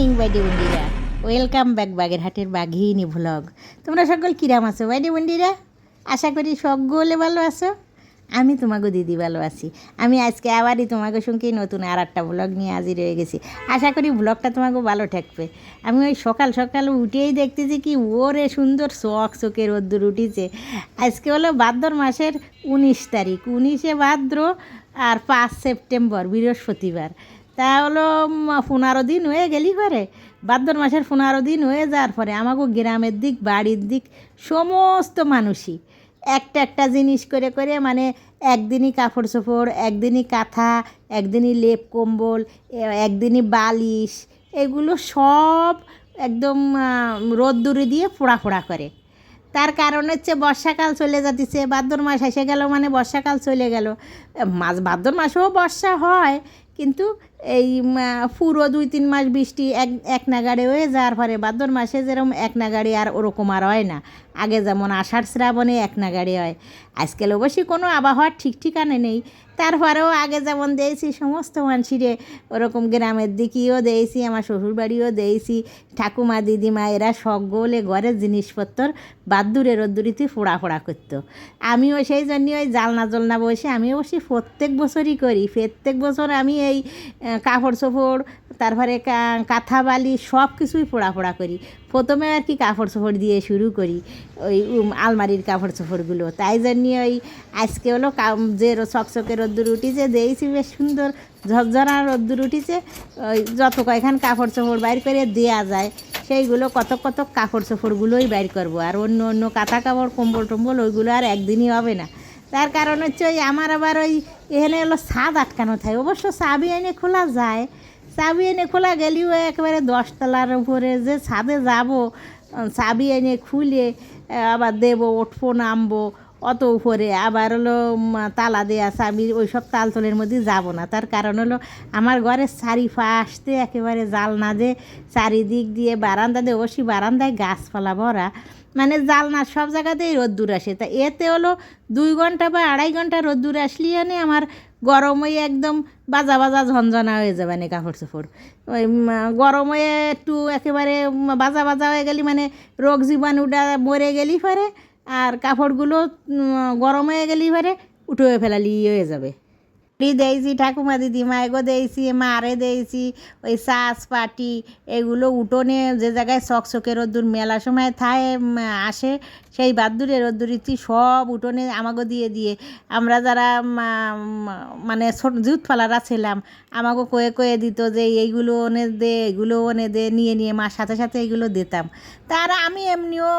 Morning বাইডি বন্ডিরা welcome back বাগেরহাটের বাঘিনী ভ্লগ তোমরা সকল কিরাম আছো? বাইডি বন্ডিরা আশা করি সকলে ভালো আছো। আমি তোমাকে দিদি ভালো আছি। আমি আজকে আবারই তোমাকে সঙ্গে নতুন আর একটা ব্লগ নিয়ে হাজির হয়ে গেছি। আশা করি ব্লগটা তোমাকে ভালো ঠেকবে আমি ওই সকাল সকাল উঠেই দেখতেছি কি ওরে সুন্দর চক চোখে রোদ্দুর উঠিছে। আজকে হলো ভাদ্র মাসের উনিশ তারিখ। উনিশে ভাদ্র আর পাঁচ সেপ্টেম্বর, বৃহস্পতিবার। তা হলো পনেরো দিন হয়ে গেলি পরে ভাদ্র মাসের পনেরো দিন হয়ে যাওয়ার পরে আমাকে গ্রামের দিক, বাড়ির দিক সমস্ত মানুষই একটা একটা জিনিস করে করে মানে একদিনই কাপড় চোপড়, একদিনই কাঁথা, একদিনই লেপ কম্বল একদিনই বালিশ, এগুলো সব একদম রোদ্দুরে দিয়ে পোড়া পোড়া করে। তার কারণ হচ্ছে বর্ষাকাল চলে যাচ্ছে ভাদ্র মাস এসে গেল মানে বর্ষাকাল চলে গেল। মাস ভাদ্র মাসেও বর্ষা হয়, কিন্তু এই পুরো দুই, তিন মাস বৃষ্টি এক এক নাগাড়ে হয়ে যাওয়ার পরে ভাদ্র মাসে যেরকম এক নাগাড়ি আর ওরকম আর হয় না। আগে যেমন আষাঢ় শ্রাবণে এক নাগাড়ি হয়। আজকাল অবশ্যই কোনো আবহাওয়ার ঠিক ঠিকানে নেই। তারপরেও আগে যেমন দিয়েছি সমস্ত মানুষিরে ওরকম গ্রামের দিকেও দিয়েছি আমার শ্বশুরবাড়িও দিয়েছি ঠাকুমা, দিদিমা, এরা সকলে ঘরের জিনিসপত্র বাদ্দুরে রোদ্দুরিতে ফোড়া ফোড়া করতো। আমিও সেই জন্য ওই জালনা জলনা বসে আমি অবশ্যই প্রত্যেক বছরই করি। প্রত্যেক বছর আমি এই কাপড় চোপড় তারপরে কাঁথা বালি সব কিছুই পোড়া পোড়া করি। প্রথমে আর কি কাপড় চোপড় দিয়ে শুরু করি, ওই আলমারির কাপড় চোপড়গুলো। তাই জন্য ওই আজকে হলো যে চকচকে রোদ্দুর উঠিছে দিয়েছি বেশ সুন্দর ঝরঝরা রোদ্দুর উঠিছে, ওই যত কয়খান কাপড় চোপড় বাইর করে দেওয়া যায়, সেইগুলো কত কত কাপড় চোপড়গুলোই বাইর করব। আর অন্য অন্য কাঁথা কাপড়, কম্বল টম্বল, ওইগুলো আর একদিনই হবে না। তার কারণ হচ্ছে ওই আমার আবার ওই এখানে হলো ছাদ আটকানো থাকে, অবশ্য চাবি এনে খোলা যায় চাবি এনে খোলা গেলেও একেবারে দশতলার উপরে, যে ছাদে যাব চাবি এনে খুলে আবার দেবো, উঠবো, নামবো, অত উপরে। আবার হলো তালা দেয়া, চাবি, ওই সব তালতলের মধ্যে যাব না। তার কারণ হলো, আমার ঘরের চারিপাশতে একেবারে জাল না দে চারিদিক দিয়ে বারান্দা দিয়ে অবশ্যই বারান্দায় গাছপালা ভরা। মানে জালনার সব জায়গাতেই রোদ্দুর আসে। তা এতে হলো, দুই ঘণ্টা বা আড়াই ঘণ্টা রোদ্দুর আসলেই মানে আমার গরম একদম বাজা বাজা ঝনঝনা হয়ে যাবে না কাপড় চোপড়। ওই গরমে একটু একেবারে বাজা বাজা হয়ে গেলি মানে রোগ জীবাণুটা মরে গেলি পারে আর কাপড়গুলো গরম হয়ে গেলি পারে উঠে ফেলালি হয়ে যাবে। পাটি দিয়েছি ঠাকুমা দিদি, মায়েগো দিয়েছি মারে দিয়েছি ওই সাস পাটি এগুলো উঠোনে যে জায়গায় চকচকে রোদ্দুর মেলা সময় থায় আসে সেই বাদ্দুরে রোদ্দুরিতি সব উঠোনে আমাগো দিয়ে দিয়ে। আমরা যারা মানে ছোট জুত ফালারা ছিলাম আমাকে কয়ে কয়ে দিত যে এইগুলো ওনে দে এগুলো ওনে দে, নিয়ে নিয়ে মার সাথে সাথে এগুলো দিতাম। তার আমি এমনিও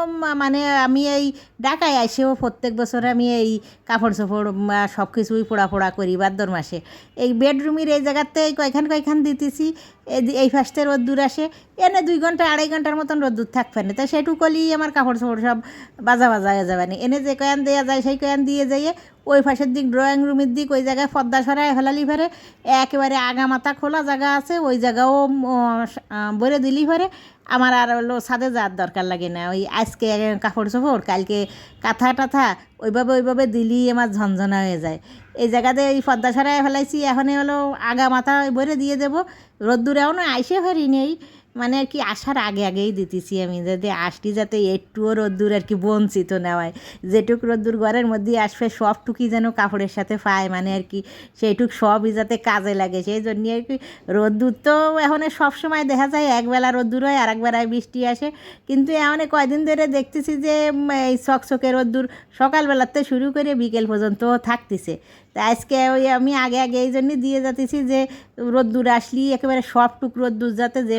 মানে আমি এই ঢাকায় আসেও প্রত্যেক বছর আমি এই কাপড় চোপড় সব কিছুই পোড়া পোড়া করি ভাদ্র মাসে। এই বেডরুমের এই জায়গাতে কয়খান কয়খান দিতেছি এই- এই ফার্স্টে রোদ্দুর আসে, এনে দুই ঘণ্টা, আড়াই ঘণ্টার মতন রোদ্দুর থাকবে না। তাই সেটুকলি আমার কাপড় চোপড় সব বাজা বাজা হয়ে যাবে না। এনে যে কয়ান দেওয়া যায়, সেই কয়ান দিয়ে যাইয়ে ওই পাশের দিক ড্রয়িং রুমের দিক, ওই জায়গায় পর্দা সরায় ফেলালি ফেরে একেবারে আগা মাথা খোলা জায়গা আছে, ওই জায়গাও বলে দিলি ফেরে আমার আর হলো ছাদে যাওয়ার দরকার লাগে না। ওই আজকে কাপড় চোপড়, কালকে কাঁথা টাথা, ওইভাবে ওইভাবে দিলি আমার ঝনঝনা হয়ে যায়। এই জায়গাতে এই পর্দা সরায় ফেলাইছি এখন হলো আগা মাথা বলে দিয়ে দেবো। রোদ্দুরেও না আইসে ফেরি নেই মানে আর কি আসার আগে আগেই দিতেছি আমি, যাতে আসটি যাতে একটুও রোদ্দুর আর কি বঞ্চিত নেওয়ায় যেটুক রোদ্দুর ঘরের মধ্যে আসবে, সবটুকুই যেন কাপড়ের সাথে পায় মানে আর কি সেইটুক সবই যাতে কাজে লাগে। সেই জন্য আর কি রোদ্দুর তো এখন সব সময় দেখা যায়, একবেলা রোদ্দুর হয় আর একবেলায় বৃষ্টি আসে। কিন্তু এখন কয়দিন ধরে দেখতেছি যে এই চকচকে রোদ্দুর সকালবেলাতে শুরু করে বিকেল পর্যন্ত থাকতেছে। তা আজকে ওই আমি আগে আগে এই জন্যই দিয়ে যাতেছি যে, রোদ্দুর আসলি, একেবারে সবটুক রোদ্দুর যাতে যে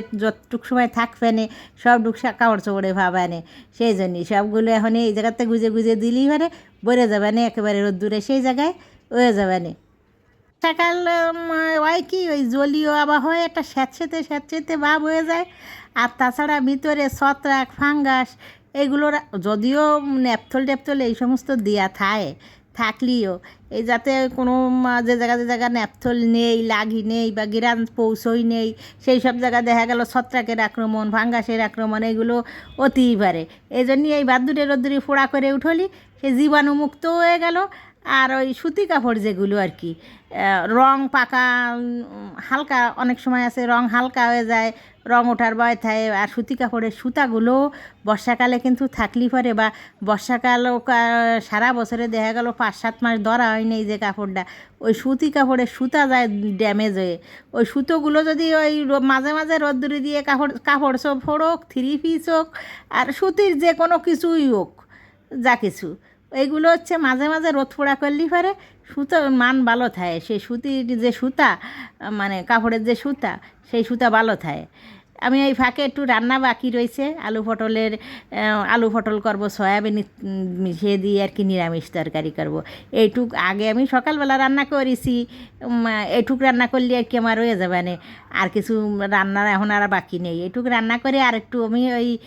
যতটুক সময় থাকবে নে সবটুক সা- কাপড় চোপড়ে ভাবা নে সেই জন্যই সবগুলো এখন এই জায়গাতে গুজে গুজে দিলেই মানে বলে যাবে না একেবারে রোদ্দুরে সেই জায়গায় হয়ে যাবে না সকাল ওই কি, ওই জলীয় আবহাওয়া একটা স্যাঁতসেতে স্যাঁতসেতে ভাব হয়ে যায়। আর তাছাড়া ভিতরে ছত্রাক, ফাঙ্গাস, এগুলোর যদিও ন্যাপথল ট্যাপথল এই সমস্ত দেয়া থাকে। থাকলেও। এই যাতে কোনো যে জায়গা যে জায়গা ন্যাপথল নেই, লাগি নেই বা গিরান পৌঁছই নেই, সেই সব জায়গা দেখা গেল ছত্রাকের আক্রমণ ভাঙ্গাসের আক্রমণ, এগুলো অতিই পারে। এই জন্যই এই বাদ্দুরে রোদ্দুরে ফোড়া করে উঠলি, সে জীবাণুমুক্ত হয়ে গেল। আর ওই সুতি কাপড় যেগুলো আর কি রং পাকা হালকা, অনেক সময় আছে রং হালকা হয়ে যায় রং ওঠার ভয় থাকে আর সুতি কাপড়ের সুতাগুলো বর্ষাকালে কিন্তু থাকলি পরে বা বর্ষাকালও কা- সারা বছরে দেখা গেল পাঁচ সাত মাস ধরা হয়নি এই যে কাপড়টা। ওই সুতি কাপড়ের সুতা যায় ড্যামেজ হয়ে। ওই সুতোগুলো যদি ওই মাঝে মাঝে রোদ্দুরি দিয়ে কাপড় কাপড় সব হোক, থ্রি পিস হোক, আর সুতির যে কোনো কিছুই হোক, যা কিছু। এইগুলো হচ্ছে মাঝে মাঝে রোদ পোড়া করলি পারে, সুতো মান ভালো থাকে। সেই সুতির যে সুতা মানে কাপড়ের যে সুতা, সেই সুতা ভালো থাকে। আমি এই ফাঁকে একটু রান্না বাকি রয়েছে। আলু পটলের আলু পটল করব, সয়াবিন মিশিয়ে দিয়ে আর কি নিরামিষ তরকারি করব। এইটুক আগে আমি সকালবেলা রান্না করেছি। এইটুক রান্না করলে আর কি আমার হয়ে যাবে না আর কিছু রান্নার এখন আর বাকি নেই। এইটুক রান্না করে আর একটু আমি ওই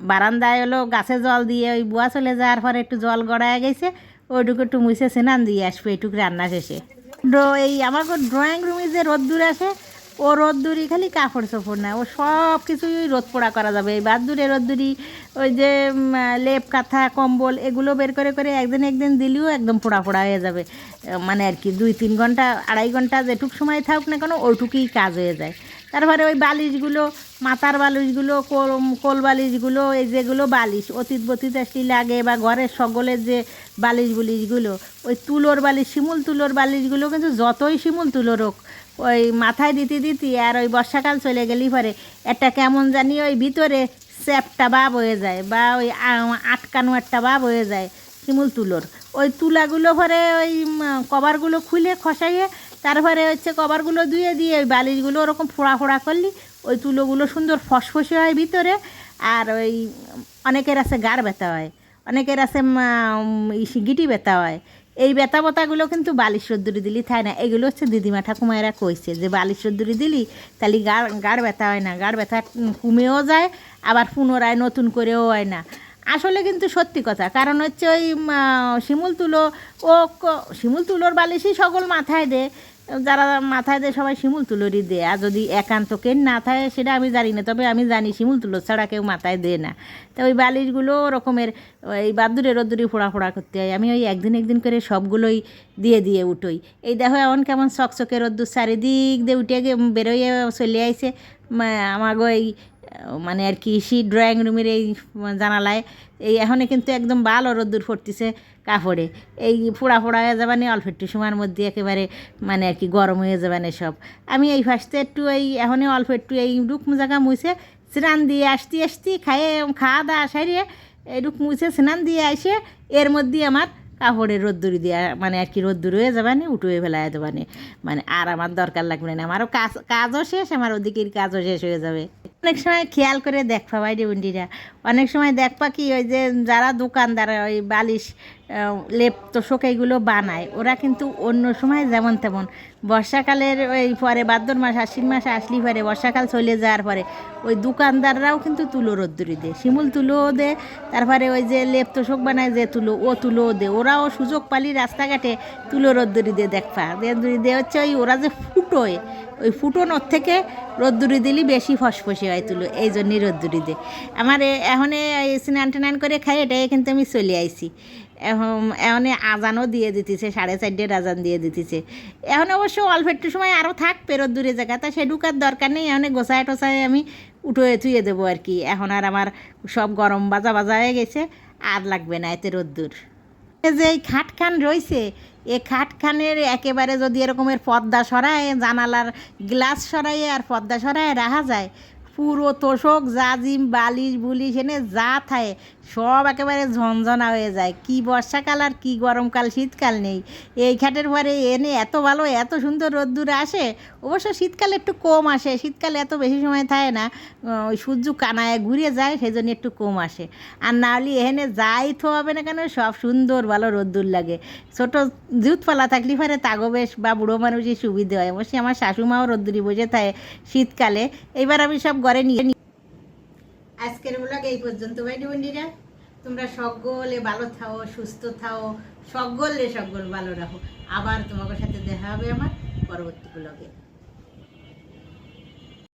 বারান্দায় হলো গাছে জল দিয়ে ওই বুয়া চলে যাওয়ার পরে একটু জল গড়ায় গেছে। ওইটুকু একটু মুছে স্নান দিয়ে আসব। এইটুক রান্না শেষে। ড্র- এই আমার ড্রয়িং রুমে যে রোদ্দুর আসে ও রোদ্দুরি খালি কাপড় চোপড় না, ও সব কিছুই রোদ পোড়া করা যাবে। এই বাদুরে রোদ্দুরি, ওই যে লেপ, কাঁথা, কম্বল, এগুলো বের করে করে একদিন একদিন দিলেও একদম পোড়া পোড়া হয়ে যাবে। মানে আর কি, দুই তিন ঘণ্টা, আড়াই ঘণ্টা যেটুক সময় থাকুক না কেন, ওইটুকুই কাজ হয়ে যায়। তারপরে ওই বালিশগুলো, মাথার বালিশগুলো, কোল- কোল বালিশগুলো, এই যেগুলো বালিশ, অতীত বতীত আসলে লাগে বা ঘরের সকলের যে বালিশ বুলিশগুলো ওই তুলোর বালিশ, শিমুল তুলোর বালিশগুলো কিন্তু যতই শিমুল তুলোর হোক ওই মাথায় দিতে দিতে আর ওই বর্ষাকাল চলে গেলি পরে একটা কেমন জানি ওই ভিতরে স্যাপটা ভাব হয়ে যায় বা ওই আটকানো একটা ভাব হয়ে যায় শিমুল তুলোর। ওই তুলাগুলো পরে ওই কভারগুলো খুলে খসাইয়ে তারপরে হচ্ছে কভারগুলো ধুয়ে দিয়ে ওই বালিশগুলো ওরকম ফোড়া ফোড়া করলি, ওই তুলোগুলো সুন্দর ফসফসে হয় ভিতরে আর ওই অনেকের আছে গাড় ব্যথা হয়, অনেকের আছে গিটি ব্যথা হয়। এই ব্যথা ব্যথাগুলো কিন্তু বালিশ রোদ্দুরি দিলি থায় না। এগুলো হচ্ছে দিদিমা ঠাকুমায়েরা কইছে যে বালিশ রোদ্দুরি দিলি তাহলে গাড় গাড় ব্যথা হয় না। গাড় ব্যথা কমেও যায়, আবার পুনরায় নতুন করেও হয় না। আসলে কিন্তু সত্যি কথা, কারণ হচ্ছে ওই শিমুল তুলো ও শিমুল তুলোর বালিশই সকল মাথায় দেয়। যারা মাথায় দেয় সবাই শিমুল তুলোরই দেয় আর যদি একান্ত কেন না থাকে সেটা আমি জানি না, তবে আমি জানি শিমুল তুলো ছাড়া কেউ মাথায় দেয় না। তো ওই বালিশগুলো রকমের এই বাদুরে রোদ্দুরি ফোড়া ফোড়া করতে হয়। আমি ওই একদিন একদিন করে সবগুলোই দিয়ে দিয়ে উঠোই। এই দেখো এমন কেমন চকচকে রোদ্দুর, চারিদিক দিয়ে উঠে গিয়ে বেরোয় চলে আইছে। আমাগো এই মানে আর কি সি ড্রয়িং রুমের এই জানালায়, এই এখনে কিন্তু একদম ভালো রোদ্দুর ফুটতেছে কাপড়ে। এই ফোড়া ফোড়া হয়ে যাবে না, অল্প একটু সময়ের মধ্যে একেবারে মানে আর কি গরম হয়ে যাবে না সব। আমি এই ফার্স্টে একটু এই, এখনই অল্প একটু এই রুকম জায়গা মুছে স্নান দিয়ে আসতে আসতে খাইয়ে খাওয়া দাওয়া সারিয়ে এই রুক মুছে স্নান দিয়ে আসে এর মধ্যে আমার কাপড়ের রোদ্দুরি দেওয়া মানে আর কি রোদ্দুর হয়ে যাবে না উঠে ফেলায় দেবে না। মানে আর আমার দরকার লাগবে না। আমারও কাজ, কাজও শেষ, আমার ওদিকের কাজও শেষ হয়ে যাবে। অনেক সময় খেয়াল করে দেখবা বাইরে বন্ডিরা অনেক সময় দেখবা কি, ওই যে যারা দোকানদার, ওই বালিশ লেপ তোষক এইগুলো বানায়, ওরা কিন্তু অন্য সময় যেমন তেমন। বর্ষাকালের ওই পরে, ভাদ্র মাস, আশ্বিন মাস আসলি পরে, বর্ষাকাল চলে যাওয়ার পরে, ওই দোকানদাররাও কিন্তু তুলো রোদ্দুরি দেয়। শিমুল তুলোও দেয় তারপরে ওই যে লেপ তোষক বানায় যে তুলো, ও তুলোও দে। ওরাও সুযোগ পালি রাস্তাঘাটে তুলো রোদ্দুরি দিয়ে দেখবা। রোদ্দুরি দিয়ে হচ্ছে ওই ওরা যে ফুটোয়, ওই ফুটোনোর থেকে রোদ্দুরি দিলি বেশি ফসফসে হয় তুলো, এই জন্যই রোদ্দুরি দে আমার এ- এখন স্নান টান করে খাই, এটাই কিন্তু আমি চলে আইছি। এখন এখন আজানও দিয়ে দিতেছে, সাড়ে চারটের আজান দিয়ে দিতেছে। এখন অবশ্য অল্প একটু সময় আরও থাকবে রোদ্দুরে জায়গা, তা সে ঢুকার দরকার নেই, এখন গোছায় টোছায় আমি উঠোয়ে থুয়ে দেবো আর কি। এখন আর আমার সব গরম বাজা বাজা হয়ে গেছে, আর লাগবে না এতে রোদ্দুর। যে এই খাটখান রয়েছে এ খাটখানের একেবারে যদি এরকমের পর্দা সরায়, জানালার গ্লাস সরাইয়ে আর পর্দা সরায় রাখা যায় পুরো তোষক জাজিম বালিশ বুলিশ এনে যা থাকে সব একেবারে ঝনঝনা হয়ে যায়। কি বর্ষাকাল আর কি গরমকাল, শীতকাল নেই। এই খাটের পরে এনে এত ভালো, এত সুন্দর রোদ্দুর আসে, অবশ্য শীতকালে একটু কম আসে। শীতকালে এত বেশি সময় থাকে না ওই সূর্য কানায় ঘুরে যায় সেই জন্য একটু কম আসে। আর না হলে এখানে যাই তো হবে না কেন, সব সুন্দর ভালো রোদ্দুর লাগে। ছোটো জুতপালা থাকলে পরে তাগো বেশ বা বুড়ো মানুষের সুবিধে হয়। অবশ্যই আমার শাশুমাও রোদ্দুরি বসে থাকে শীতকালে। এইবার আমি সব ঘরে নিয়ে ব্লগ এই পর্যন্ত বাইডি বন্ডিরা তোমরা সকলে ভালো থাও, সুস্থ থাও। সকলে সকল ভালো রাখো। আবার তোমাদের সাথে দেখা হবে আমার পরবর্তী ব্লগে